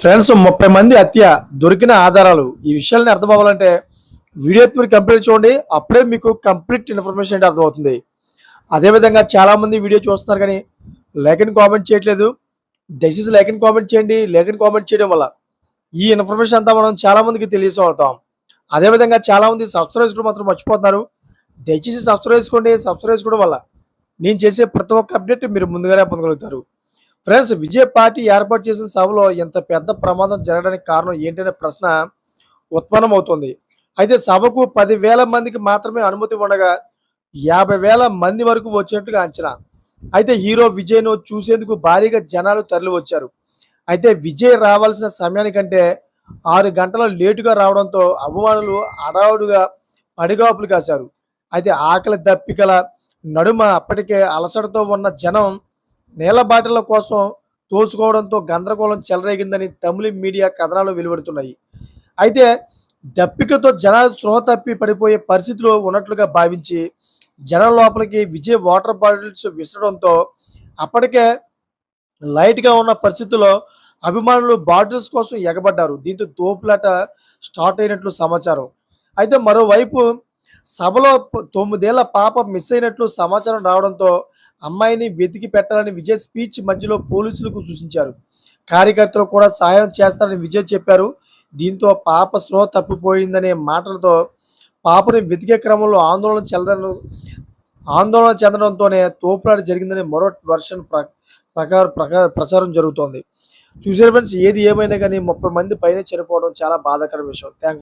Friends ముప్పై మంది హత్య దొరికిన ఆధారాలు. ఈ విషయాలని అర్థం అవ్వాలంటే వీడియో మీరు కంప్లీట్ చూడండి. అప్పుడే మీకు కంప్లీట్ ఇన్ఫర్మేషన్ అంటే అర్థమవుతుంది. అదేవిధంగా చాలామంది వీడియో చూస్తున్నారు కానీ లేఖని కామెంట్ చేయట్లేదు. దయచేసి లేఖని కామెంట్ చేయండి. లేఖని కామెంట్ చేయడం వల్ల ఈ ఇన్ఫర్మేషన్ అంతా మనం చాలామందికి తెలియజేస్తాం. అదేవిధంగా చాలామంది సబ్స్క్రైబ్ మాత్రం మర్చిపోతున్నారు. దయచేసి సబ్స్క్రైబ్ చేసుకోండి. సబ్స్క్రైబ్ చేసుకోవడం వల్ల నేను చేసే ప్రతి ఒక్క అప్డేట్ మీరు ముందుగానే పొందగలుగుతారు. ఫ్రెండ్స్ విజయ్ పార్టీ ఏర్పాటు చేసిన సభలో ఇంత పెద్ద ప్రమాదం జరగడానికి కారణం ఏంటనే ప్రశ్న ఉత్పన్నం అవుతుంది అయితే సభకు పదివేల మందికి మాత్రమే అనుమతి ఉండగా యాభై వేల మంది వరకు వచ్చినట్టుగా అంచనా. అయితే హీరో విజయ్ను చూసేందుకు భారీగా జనాలు తరలి వచ్చారు అయితే విజయ్ రావాల్సిన సమయానికంటే ఆరు గంటల లేటుగా రావడంతో అభిమానులు అడావుడుగా పడిగాపులు కాశారు. అయితే ఆకలి దప్పికల నడుమ అప్పటికే అలసటతో ఉన్న జనం నీళ్ళ బాటిళ్ళ కోసం తోసుకోవడంతో గందరగోళం చెలరేగిందని తమిళ మీడియా కథనాలు వెలువడుతున్నాయి. అయితే దప్పికతో జనాలు స్పృహ తప్పి పడిపోయే పరిస్థితిలో ఉన్నట్లుగా భావించి జనం లోపలికి విజయ్ వాటర్ బాటిల్స్ విసరడంతో అప్పటికే లైట్గా ఉన్న పరిస్థితుల్లో అభిమానులు బాటిల్స్ కోసం ఎగబడ్డారు. దీంతో తోపులాట స్టార్ట్ అయినట్లు సమాచారం. అయితే మరోవైపు సభలో తొమ్మిదేళ్ళ పాప మిస్ అయినట్లు సమాచారం రావడంతో అమ్మాయిని వెతికి పెట్టాలని విజయ్ స్పీచ్ మధ్యలో పోలీసులకు సూచించారు. కార్యకర్తలు కూడా సాయం చేస్తారని విజయ్ చెప్పారు. దీంతో పాప స్పృహ తప్పిపోయిందనే మాటలతో పాపని వెతికే క్రమంలో ఆందోళన చెందడం ఆందోళన చెందడంతోనే తోపులాట జరిగిందని మరో వర్షన్ ప్ర ప్రకారం ప్రకా ప్రచారం జరుగుతోంది. చూసారు ఫ్రెండ్స్ ఏది ఏమైనా కానీ ముప్పై మంది పైన చనిపోవడం చాలా బాధాకర విషయం. థ్యాంక్